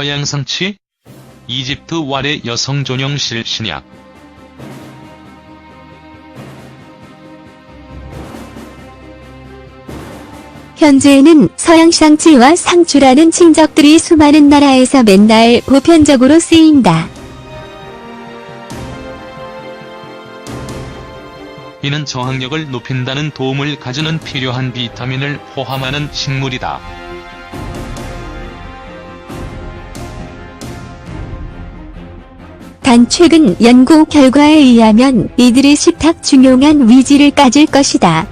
서양 상치? 이집트 왈의 여성 전용 실 신약. 현재는 서양 샹치와 상추라는 친척들이 수많은 나라에서 맨날 보편적으로 쓰인다. 이는 저항력을 높인다는 도움을 가지는 필요한 비타민을 포함하는 식물이다. 단 최근 연구 결과에 의하면 이들의 식탁 중용한 위지를 까질 것이다.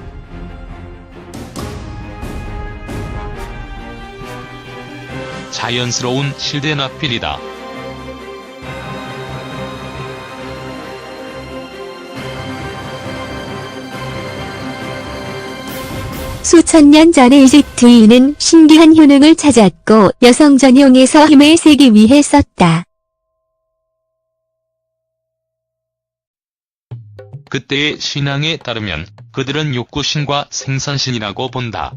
자연스러운 실데나필이다. 수천 년 전에 이집트인은 신기한 효능을 찾았고 여성 전용에서 힘을 세기 위해 썼다. 그때의 신앙에 따르면 그들은 욕구신과 생산신이라고 본다.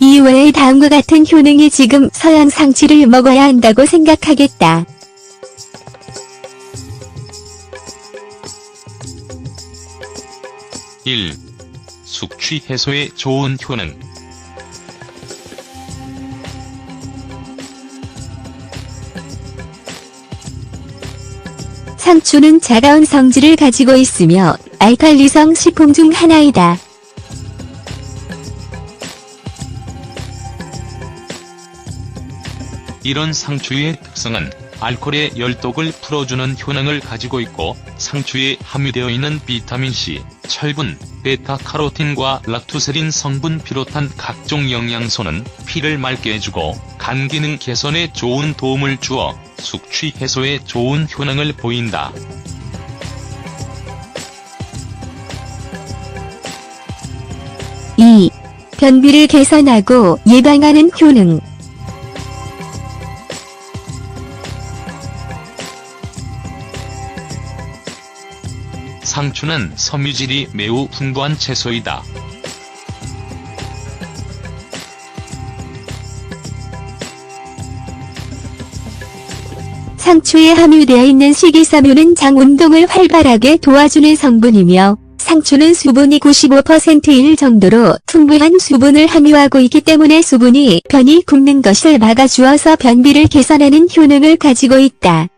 이외에 다음과 같은 효능이 지금 서양 상치를 먹어야 한다고 생각하겠다. 일 숙취 해소에 좋은 효능. 상추는 차가운 성질을 가지고 있으며 알칼리성 식품 중 하나이다. 이런 상추의 특성은 알코올의 열독을 풀어주는 효능을 가지고 있고 상추에 함유되어 있는 비타민C, 철분, 베타카로틴과 락투세린 성분 비롯한 각종 영양소는 피를 맑게 해주고 간 기능 개선에 좋은 도움을 주어 숙취 해소에 좋은 효능을 보인다. 이 변비를 개선하고 예방하는 효능. 상추는 섬유질이 매우 풍부한 채소이다. 상추에 함유되어 있는 식이섬유는 장 운동을 활발하게 도와주는 성분이며 상추는 수분이 95%일 정도로 풍부한 수분을 함유하고 있기 때문에 수분이 변이 굽는 것을 막아주어서 변비를 개선하는 효능을 가지고 있다.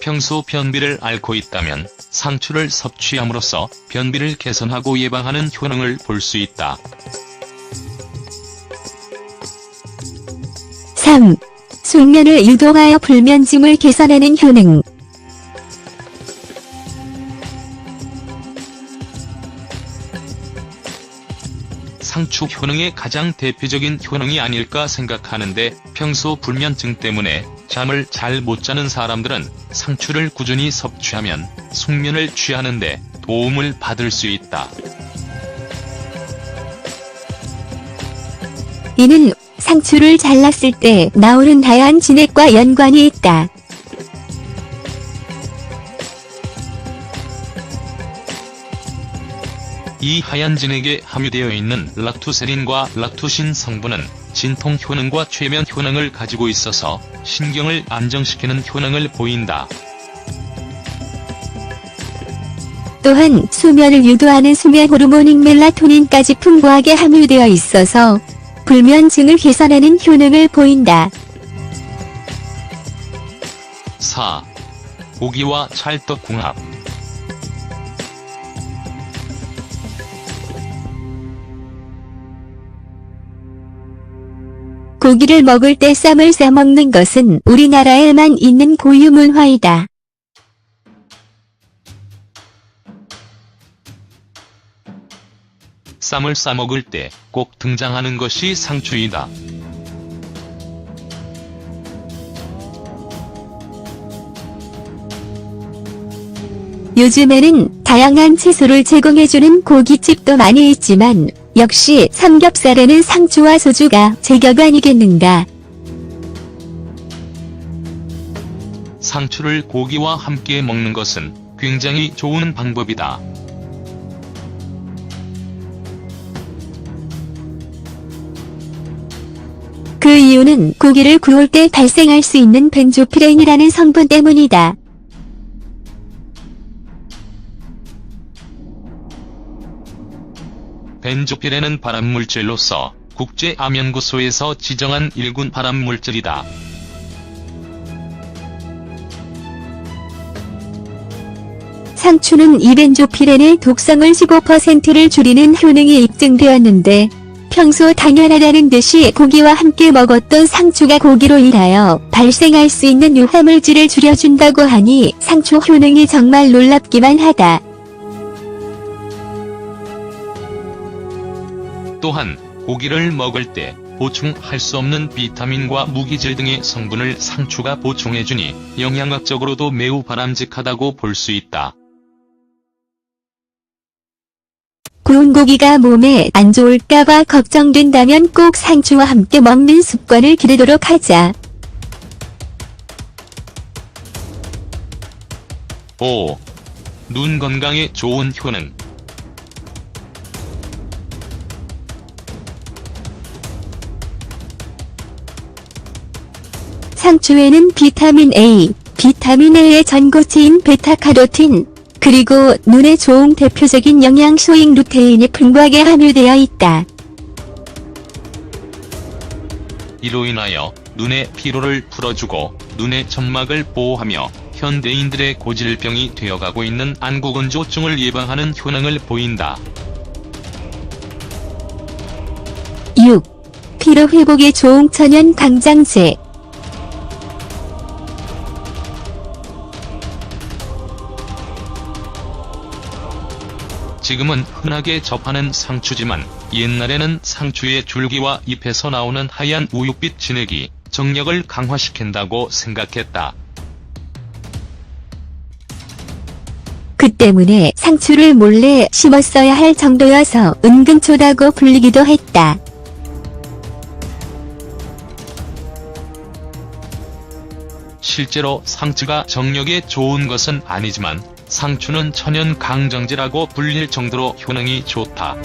평소 변비를 앓고 있다면 상추를 섭취함으로써 변비를 개선하고 예방하는 효능을 볼 수 있다. 3. 숙면을 유도하여 불면증을 개선하는 효능. 상추 효능의 가장 대표적인 효능이 아닐까 생각하는데 평소 불면증 때문에 잠을 잘 못 자는 사람들은 상추를 꾸준히 섭취하면 숙면을 취하는데 도움을 받을 수 있다. 이는 상추를 잘랐을 때 나오는 하얀 진액과 연관이 있다. 이 하얀 진액에 함유되어 있는 락투세린과 락투신 성분은 진통 효능과 최면 효능을 가지고 있어서 신경을 안정시키는 효능을 보인다. 또한 수면을 유도하는 수면 호르몬인 멜라토닌까지 풍부하게 함유되어 있어서 불면증을 개선하는 효능을 보인다. 4. 고기와 찰떡궁합 고기를 먹을 때 쌈을 싸먹는 것은 우리나라에만 있는 고유 문화이다. 쌈을 싸먹을 때 꼭 등장하는 것이 상추이다. 요즘에는 다양한 채소를 제공해주는 고깃집도 많이 있지만 역시 삼겹살에는 상추와 소주가 제격 아니겠는가. 상추를 고기와 함께 먹는 것은 굉장히 좋은 방법이다. 그 이유는 고기를 구울 때 발생할 수 있는 벤조피렌이라는 성분 때문이다. 벤조필에는 발암물질로서 국제암연구소에서 지정한 1군 발암물질이다. 상추는 이 벤조피렌의 독성을 15%를 줄이는 효능이 입증되었는데 평소 당연하다는 듯이 고기와 함께 먹었던 상추가 고기로 인하여 발생할 수 있는 유해물질을 줄여준다고 하니 상추 효능이 정말 놀랍기만 하다. 또한 고기를 먹을 때 보충할 수 없는 비타민과 무기질 등의 성분을 상추가 보충해주니 영양학적으로도 매우 바람직하다고 볼 수 있다. 구운 고기가 몸에 안 좋을까봐 걱정된다면 꼭 상추와 함께 먹는 습관을 기르도록 하자. 5. 눈 건강에 좋은 효능 상추에는 비타민 A, 비타민 A의 전고체인 베타카로틴, 그리고 눈에 좋은 대표적인 영양소인 루테인이 풍부하게 함유되어 있다. 이로 인하여 눈의 피로를 풀어주고 눈의 점막을 보호하며 현대인들의 고질병이 되어가고 있는 안구건조증을 예방하는 효능을 보인다. 6. 피로 회복에 좋은 천연 강장제. 지금은 흔하게 접하는 상추지만 옛날에는 상추의 줄기와 잎에서 나오는 하얀 우윳빛 진액이 정력을 강화시킨다고 생각했다. 그 때문에 상추를 몰래 심었어야 할 정도여서 은근초다고 불리기도 했다. 실제로 상추가 정력에 좋은 것은 아니지만 상추는 천연 강정제라고 불릴 정도로 효능이 좋다.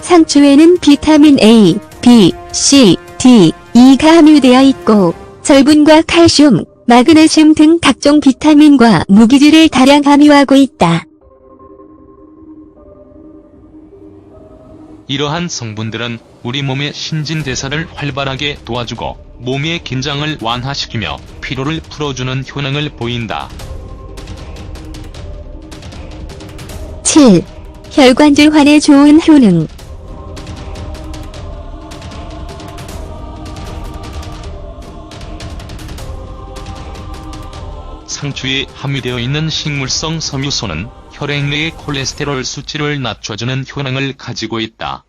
상추에는 비타민 A, B, C, D, E가 함유되어 있고 철분과 칼슘, 마그네슘 등 각종 비타민과 무기질을 다량 함유하고 있다. 이러한 성분들은 우리 몸의 신진대사를 활발하게 도와주고 몸의 긴장을 완화시키며 피로를 풀어주는 효능을 보인다. 7. 혈관질환에 좋은 효능 상추에 함유되어 있는 식물성 섬유소는 혈액 내의 콜레스테롤 수치를 낮춰주는 효능을 가지고 있다.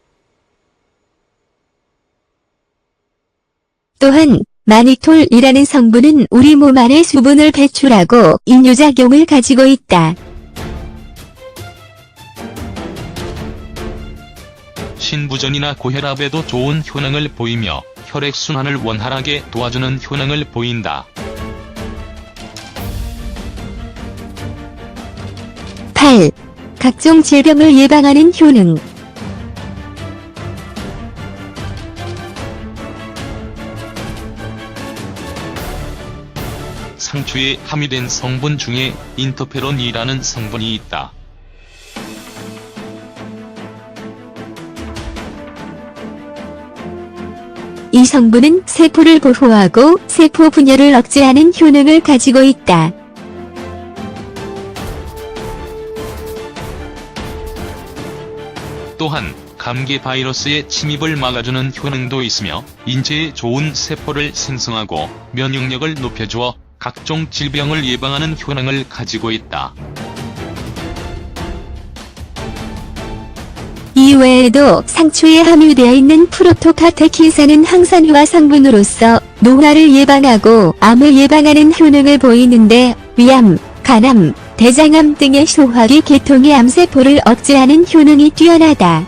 또한 마니톨이라는 성분은 우리 몸 안에 수분을 배출하고 인유작용을 가지고 있다. 신부전이나 고혈압에도 좋은 효능을 보이며 혈액순환을 원활하게 도와주는 효능을 보인다. 8. 각종 질병을 예방하는 효능 상추에 함유된 성분 중에 인터페론이라는 성분이 있다. 이 성분은 세포를 보호하고 세포 분열을 억제하는 효능을 가지고 있다. 또한 감기 바이러스의 침입을 막아주는 효능도 있으며 인체에 좋은 세포를 생성하고 면역력을 높여주어 각종 질병을 예방하는 효능을 가지고 있다. 이외에도 상추에 함유되어 있는 프로토카테킨산은 항산화 성분으로서 노화를 예방하고 암을 예방하는 효능을 보이는데 위암, 간암, 대장암 등의 소화기 계통의 암세포를 억제하는 효능이 뛰어나다.